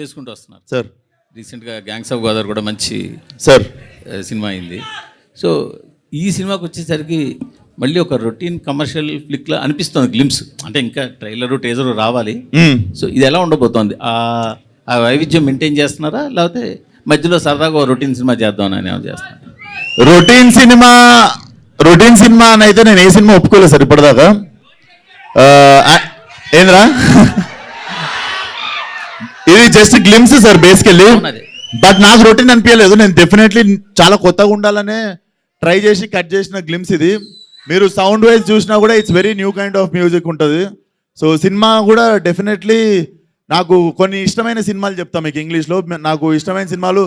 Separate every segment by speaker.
Speaker 1: చేసుకుంటూ వస్తున్నారు.
Speaker 2: సార్.
Speaker 1: రీసెంట్గా గ్యాంగ్స్ ఆఫ్ గోదావరి కూడా మంచి
Speaker 2: సార్.
Speaker 1: సినిమా అయింది. సో ఈ సినిమాకి వచ్చేసరికి మళ్ళీ ఒక రొటీన్ కమర్షియల్ ఫ్లిక్లా అనిపిస్తుంది గ్లిమ్స్. అంటే ఇంకా ట్రైలరు టేజరు రావాలి. సో ఇది ఎలా ఉండబోతోంది? ఆ ఆ వైవిధ్యం మెయింటైన్ చేస్తున్నారా? లేకపోతే మధ్యలో సరదాగా రొటీన్ సినిమా చేద్దామని అని చేస్తున్నారు?
Speaker 2: రొటీన్ సినిమా రొటీన్ సినిమా అని అయితే నేను ఏ సినిమా ఒప్పుకోలేదు సార్ ఇప్పటిదాకా. ఏంద్రా? ఇది just glimpse sir basically. But నాకు రొటీన్ అనిపించలేదు. నేను డెఫినెట్లీ చాలా కొత్తగా ఉండాలనే ట్రై చేసి కట్ చేసిన గ్లిమ్స్ ఇది. మీరు సౌండ్ వైజ్ చూసినా కూడా it's very new kind of music ఉంటుంది. సో సినిమా కూడా డెఫినెట్లీ నాకు కొన్ని ఇష్టమైన సినిమాలు చెప్తా మీకు ఇంగ్లీష్లో నాకు ఇష్టమైన సినిమాలు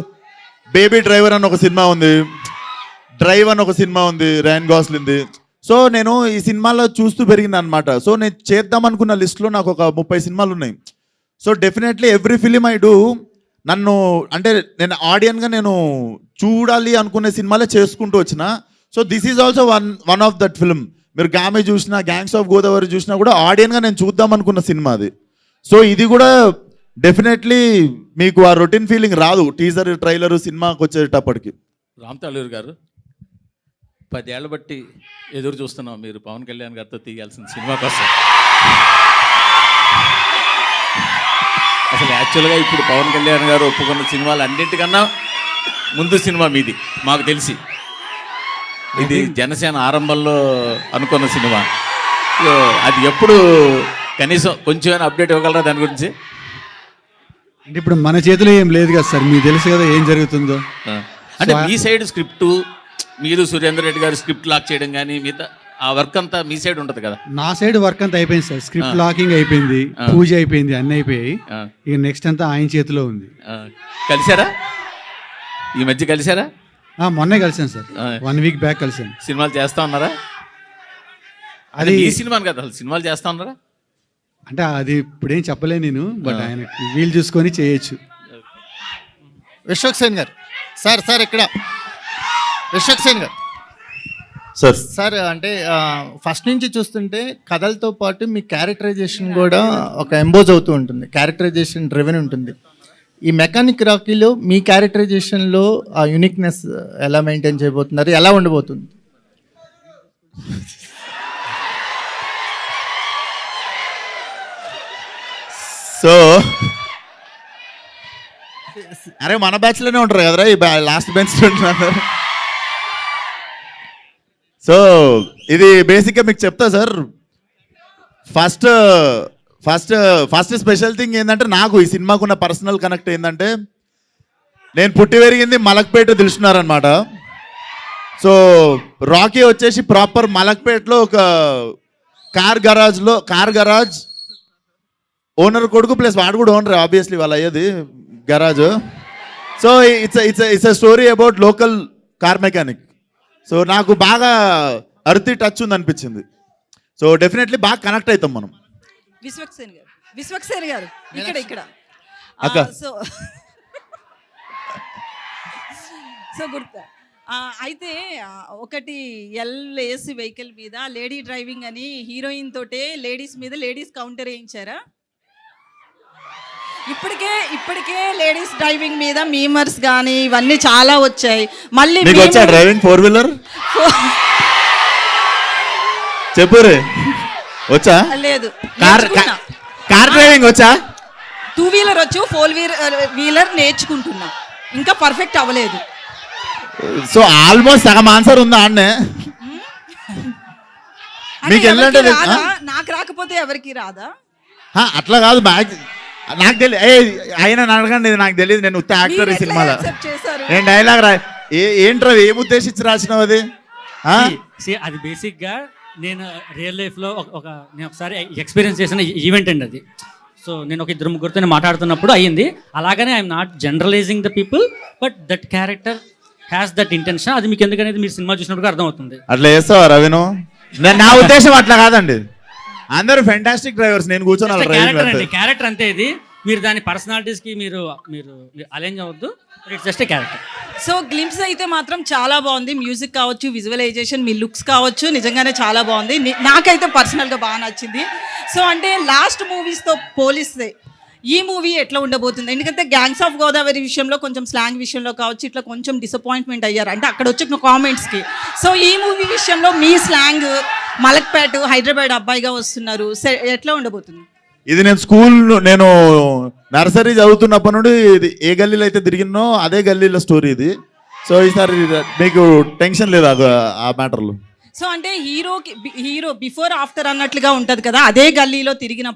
Speaker 2: బేబీ డ్రైవర్ అని ఒక సినిమా ఉంది. డ్రైవ్ అని ఒక సినిమా ఉంది. ర్యాన్ గాస్లింది సో నేను ఈ సినిమాలో చూస్తూ పెరిగింది అనమాట సో నేను చేద్దాం అనుకున్న లిస్ట్లో నాకు ఒక ముప్పై సినిమాలు ఉన్నాయి. So definitely every film I do నన్ను అంటే నేను ఆడియన్గా నేను చూడాలి అనుకునే సినిమాలే చేసుకుంటూ వచ్చిన. So this is also one one of that film మీరు గామే చూసినా గ్యాంగ్స్ ఆఫ్ గోదావరి చూసినా కూడా ఆడియన్గా నేను చూద్దాం అనుకున్న సినిమా అది. సో ఇది కూడా డెఫినెట్లీ మీకు ఆ రొటీన్ ఫీలింగ్ రాదు. టీజర్ ట్రైలర్ సినిమాకి వచ్చేటప్పటికి.
Speaker 1: రామ్ తాళూరు గారు పదేళ్ళ బట్టి ఎదురు చూస్తున్నాం మీరు. పవన్ కళ్యాణ్ గారితో తీయాల్సిన సినిమా కోసం. అసలు యాక్చువల్గా ఇప్పుడు పవన్ కళ్యాణ్ గారు ఒప్పుకున్న సినిమాలు అన్నింటికన్నా ముందు సినిమా మీది మాకు తెలిసి. ఇది జనసేన ఆరంభంలో అనుకున్న సినిమా. అది ఎప్పుడు కనీసం కొంచెం అప్డేట్ ఇవ్వగలరా దాని గురించి?
Speaker 3: అంటే ఇప్పుడు మన చేతిలో ఏం లేదు కదా సార్ మీకు తెలుసు కదా ఏం జరుగుతుందో.
Speaker 1: అంటే మీ సైడ్ స్క్రిప్ట్ మీరు సురేందర్ రెడ్డి గారు స్క్రిప్ట్ లాక్ చేయడం కానీ మిగతా ఆ వర్క్ అంతా మీ సైడ్ ఉంటుంది కదా?
Speaker 3: నా సైడ్ వర్క్ అంతా అయిపోయింది సార్. స్క్రిప్ట్ లాకింగ్ అయిపోయింది పూజ అయిపోయింది అన్నీ అయిపోయాయి. ఇక నెక్స్ట్ అంతా ఆయన చేతిలో ఉంది.
Speaker 1: కలిసారా ఈ మధ్య కలిసారా
Speaker 3: ఆ, మొన్నే కలిసాను సార్. వన్ వీక్ బ్యాక్ కలిసాను
Speaker 1: సినిమాలు చేస్తా ఉన్నారా? అది ఈ సినిమాని కదా అసలు సినిమాలు చేస్తా ఉన్నారా?
Speaker 3: అంటే అది ఇప్పుడేం చెప్పలేను నేను బట్ ఆయన వీలు చూసుకొని చేయొచ్చు.
Speaker 4: విశ్వక్ సేన్ గారు. సార్ సార్ ఇక్కడ. విశ్వక్ సేన్ గారు.
Speaker 2: సార్
Speaker 4: సార్ అంటే ఫస్ట్ నుంచి చూస్తుంటే కథలతో పాటు మీ క్యారెక్టరైజేషన్ కూడా ఒక ఎంబోజ్ అవుతూ ఉంటుంది. క్యారెక్టరైజేషన్ డ్రివెన్ ఉంటుంది. ఈ మెకానిక్ రాకీలో మీ క్యారెక్టరైజేషన్లో ఆ యూనిక్నెస్ ఎలా మెయింటైన్ చేయబోతున్నారు? ఎలా ఉండబోతుంది?
Speaker 2: సో అరే మన బ్యాచ్లోనే ఉంటారు కదరా ఈ లాస్ట్ బెంచ్ ఉంటున్నారు. సో ఇది బేసిక్గా మీకు చెప్తా sir first first first special thing ఏంటంటే నాకు ఈ సినిమాకు ఉన్న పర్సనల్ కనెక్ట్ ఏంటంటే నేను పుట్టి పెరిగింది మలక్పేట తెలుసున్నారనమాట సో రాకీ వచ్చేసి ప్రాపర్ మలక్పేటలో ఒక కార్ గరాజ్లో కార్ గరాజ్ ఓనర్ కొడుకు ప్లస్ వాడు కూడా ఓనర్ ఆబ్వియస్లీ వాళ్ళు అయ్యేది garage so it's it's it's a story about local car mechanic so నాకు బాగా అర్తి టచ్ ఉంది అనిపించింది సో డెఫినెట్లీ బాగా కనెక్ట్ అవుతాం మనం.
Speaker 5: విశ్వక్సేన్ గారు. విశ్వక్సేన్ గారు. ఇక్కడ ఇక్కడ.
Speaker 2: అక్క.
Speaker 5: సో సో గుర్తా. ఆ, అయితే ఒకటి ఎల్ ఏసీ వెహికల్ మీద లేడీ డ్రైవింగ్ అని హీరోయిన్ తోటే లేడీస్ మీద లేడీస్ కౌంటర్ వేయించారా? ఇప్పటికే ఇప్పటికే లేడీస్ డ్రైవింగ్ మీద మీమర్స్ కానీ ఇవన్నీ చాలా వచ్చాయి. మళ్ళీ
Speaker 2: మీకు వచ్చా
Speaker 5: meme-
Speaker 2: డ్రైవింగ్? ఫోర్ వీలర్ చెప్పు రే. వచ్చా?
Speaker 5: లేదు.
Speaker 2: కార్ కార్ డ్రైవింగ్ వచ్చా?
Speaker 5: టూ వీలర్ వచ్చు ఫోర్ వీలర్ వీలర్ నేర్చుకుంటున్నా. ఇంకా పర్ఫెక్ట్ అవ్వలేదు.
Speaker 2: సో ఆల్మోస్ట్ సగం ఆన్సర్ ఉందా అన్నే?
Speaker 5: అంటే
Speaker 2: మీకు
Speaker 5: ఎవరికి
Speaker 2: ఎల్లంటే
Speaker 5: రాదా? నాకు రాకపోతే ఎవరికి రాదా?
Speaker 2: హా, అట్లా కాదు బ్యాగ్ నాకు తెలియదు ఏ ఆయన అడగండి నాకు తెలియదు నేను ఉత్త యాక్టర్ ఈ సినిమాలో. నేను డైలాగ్ రా? ఏ ఏంట్రా ఏం ఉద్దేశించి రాసినావు అది?
Speaker 6: అది బేసిక్గా నేను రియల్ లైఫ్లో ఒక ఒక నేను ఒకసారి ఎక్స్పీరియన్స్ చేసిన ఈవెంట్ అండి అది. సో నేను ఒక ఇద్దరు ముగ్గురితో నేను మాట్లాడుతున్నప్పుడు అయ్యింది. అలాగనే I'm not generalising the people but that character has that intention అది మీకు ఎందుకనేది మీరు సినిమా చూసినప్పుడు అర్థమవుతుంది.
Speaker 2: అట్లా చేస్తావా రవిను? నా- నా ఉద్దేశం అట్లా కాదండి. అందరూ ఫెంటాస్టిక్ డ్రైవర్స్ నేను కూర్చొని
Speaker 6: అండి క్యారెక్టర్ అంతే ఇది. మీరు దాని పర్సనాలిటీస్కి మీరు మీరు అలైన్ అవ్వద్దు. It's just a character.
Speaker 5: So glimpse అయితే మాత్రం చాలా బాగుంది. మ్యూజిక్ కావచ్చు విజువలైజేషన్ మీ లుక్స్ కావచ్చు నిజంగానే చాలా బాగుంది. నాకైతే పర్సనల్గా బాగా నచ్చింది. సో అంటే లాస్ట్ మూవీస్తో పోలిస్తే ఈ మూవీ ఎట్లా ఉండబోతుంది? ఎందుకంటే గ్యాంగ్స్ ఆఫ్ గోదావరి విషయంలో కొంచెం స్లాంగ్ విషయంలో కావచ్చు ఇట్లా కొంచెం డిసప్పాయింట్మెంట్ అయ్యారు. అంటే అక్కడ వచ్చిన కామెంట్స్కి సో ఈ మూవీ విషయంలో మీ స్లాంగ్ మలక్పేట హైదరాబాద్ అబ్బాయిగా వస్తున్నారు. ఎట్లా ఉండబోతుంది?
Speaker 2: ఇది నేను స్కూల్ నేను నర్సరీ చదువుతున్నప్పటి నుండి ఇది ఏ గల్లీలో అయితే తిరిగినో అదే గల్లీలో స్టోరీ ఇది. సో ఈసారి మీకు టెన్షన్ లేదు అది ఆ మ్యాటర్లో.
Speaker 5: సో అంటే హీరోకి హీరో బిఫోర్ ఆఫ్టర్ అన్నట్లుగా ఉంటుంది కదా అదే గల్లీలో తిరిగినప్పుడు